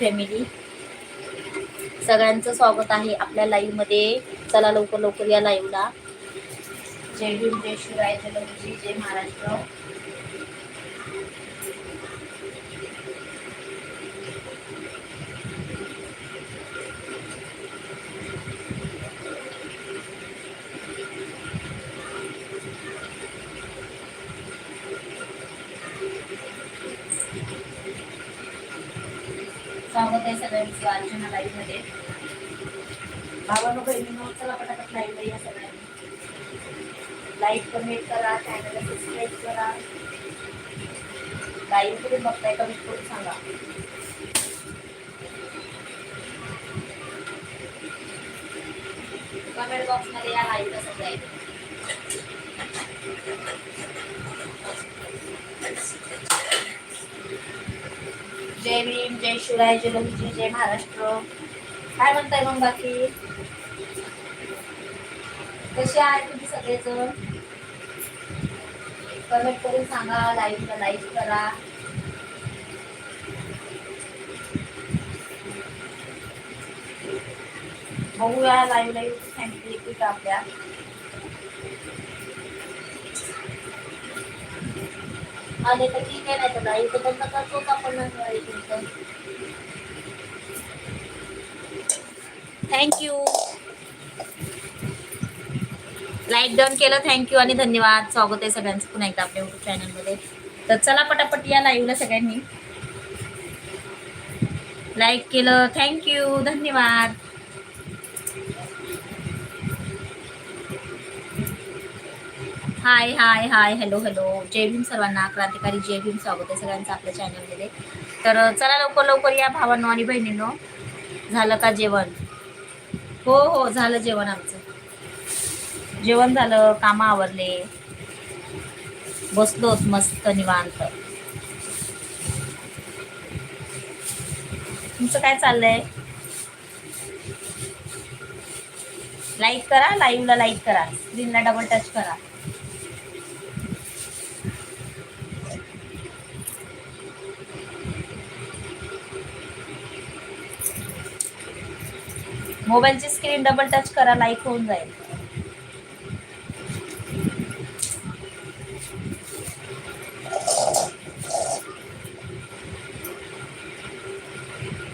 Family सगळ्यांचं स्वागत आहे आपल्या लाईव्हमध्ये चला लवकर लवकर या लाईव्हला जय भीम जय शिवराय जय जय महाराष्ट्र. स्वागत आहे सगळ्यांचं अर्चना लाईव्हमध्ये. भावानो बहिणीनो चला पटापट लाईव्ह या सगळ्यांनी. लाईक कमेंट करा चॅनलला सबस्क्राईब करा. लाईव्ह कुठे बघताय कमेंट करून सांगा. कमेंट बॉक्समध्ये या लाईव्हला सगळ्या जय भीम जय शिवराय जय लक्ष्मी जय महाराष्ट्र. काय म्हणताय मग बाकी? कसे आहे तुम्ही सगळेजण? कमेंट करून सांगा लाईव्ह लाईव्ह करा. बघूया लाईव्ह लाईव्ह फॅमिली येते का आपल्या. आले तर ठीक आहे नाही. तर नाही तर बंद करतोच आपण थँक्यू लाईक डन केलं थँक्यू आणि धन्यवाद. स्वागत आहे सगळ्यांचं पुन्हा एकदा आपल्या युट्यूब चॅनलमध्ये तर चला पटापट या लाईव्हला सगळ्यांनी. लाईक केलं. थँक्यू धन्यवाद. Hi hi hi hello hello जय भीम सर्वांना. क्रांतिकारी जय भीम स्वागत आहे सगळ्यांचं आपल्या चॅनलमध्ये तर चला लवकर लवकर या भावांनो आणि बहिणींनो. झालं का जेवण? हो हो झालं जेवण आमचं. जेवण झालं कामं आवरले. बसलोच मस्त निवांत. तुमचं काय चाललंय? लाईक करा लाईव्हला लाईक करा. स्क्रीनला डबल टच करा. मोबाईलची स्क्रीन डबल टच करा लाईक होऊन जाईल.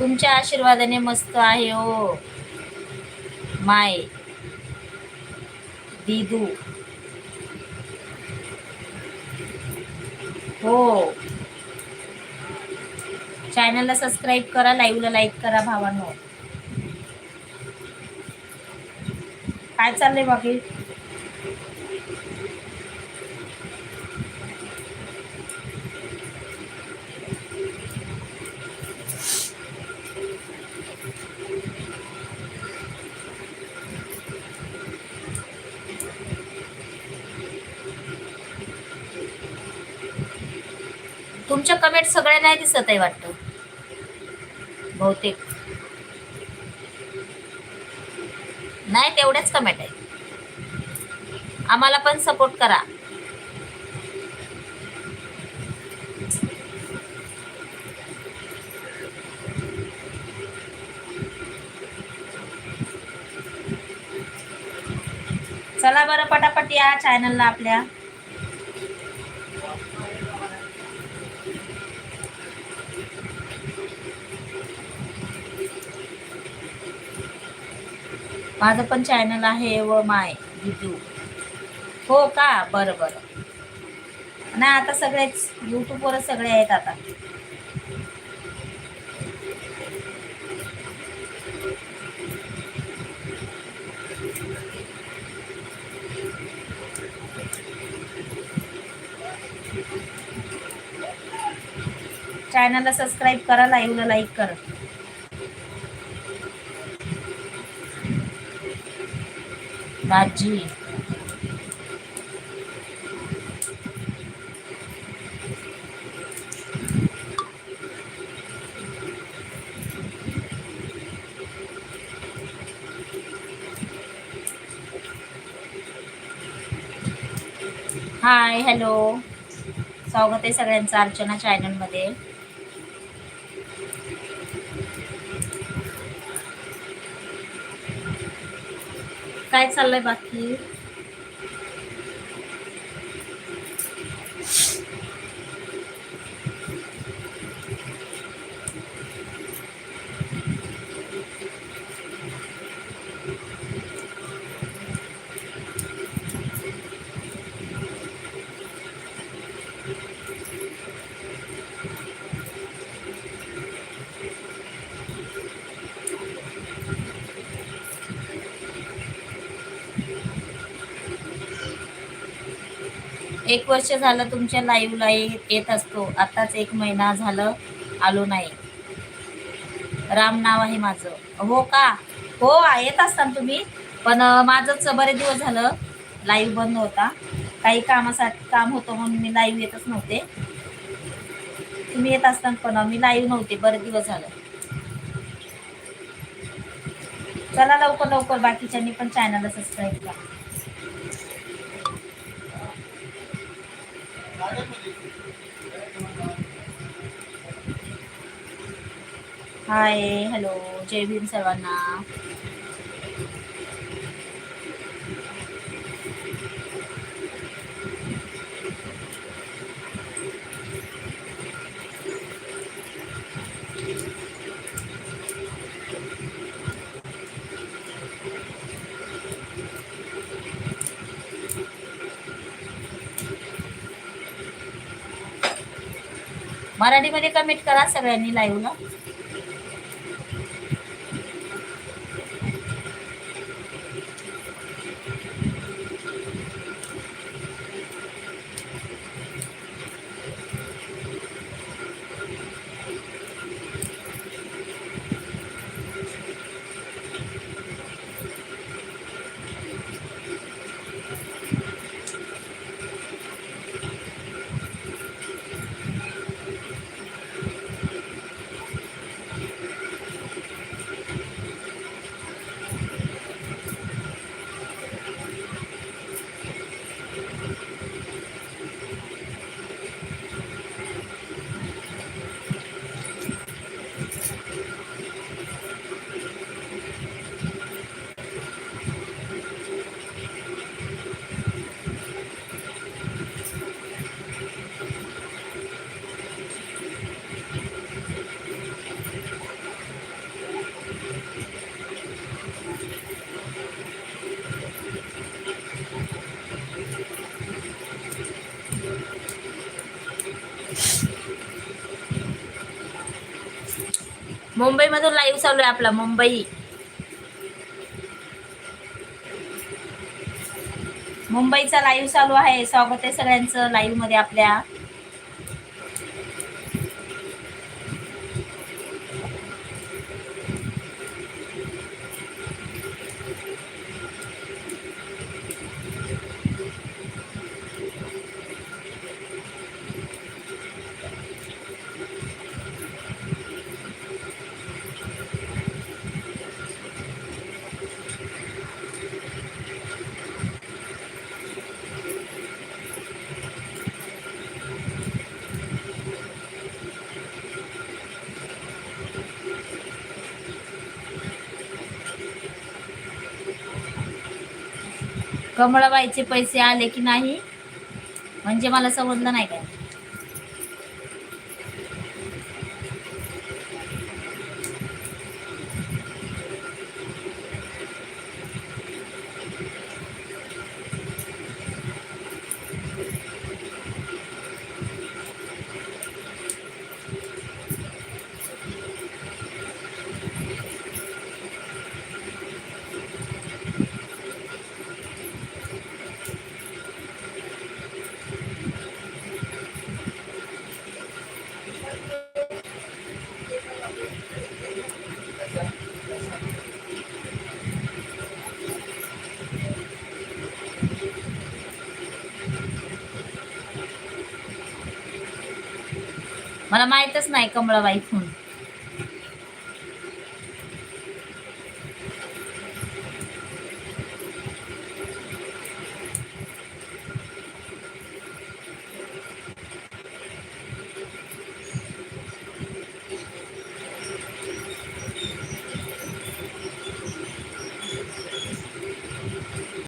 तुमच्या आशीर्वादाने मस्त आहे हो. माय दिदू. हो. चॅनलला सबस्क्राईब करा लाईव्हला लाईक करा भावांनो. काय चाललंय बाकी? तुमच्या कमेंट सगळ्या नाही दिसत आहे वाटतं. बहुतेक. नाही तेवढेच कमेंट आहे आम्हाला पण सपोर्ट करा. चला बरं पटापट या चॅनलला आपल्या. माझं पण चॅनल आहे व माय यूट्यूब हो का? बरं बरं. नाही आता सगळेच यूट्यूबवरच सगळे आहेत आता. चॅनलला सबस्क्राईब करा लाईव्हला लाईक करा. भाजी. हाय हॅलो स्वागत आहे सगळ्यांचं अर्चना चॅनलमध्ये काय चाललंय बाकी? एक वर्ष झालं तुमच्या लाईव्हला येत असतो. आताच एक महिना झालं आलो नाही. राम नाव आहे माझं. हो का? हो येत असताना तुम्ही. पण माझंच बरेच दिवस झालं लाईव्ह बंद होता. काही कामासाठी काम होतं म्हणून मी लाईव्ह येतच नव्हते. तुम्ही येत असताना पण मी लाईव्ह नव्हते. बरेच दिवस झालं. चला लवकर लवकर. बाकीच्यांनी पण चॅनलला सबस्क्राईब करा. हाय हॅलो जय भीम सर्वांना. मराठीमध्ये कमेंट करा सगळ्यांनी लाईव्हला मुंबईमधून लाईव्ह चालू आहे आपला मुंबई. मुंबईचा लाईव्ह चालू आहे. स्वागत आहे सगळ्यांचं लाईव्हमध्ये आपल्या. कमळाबाईचे पैसे आले की नाही? म्हणजे मला समजलं नाही काय? मला माहीतच नाही कमळाबाई फोन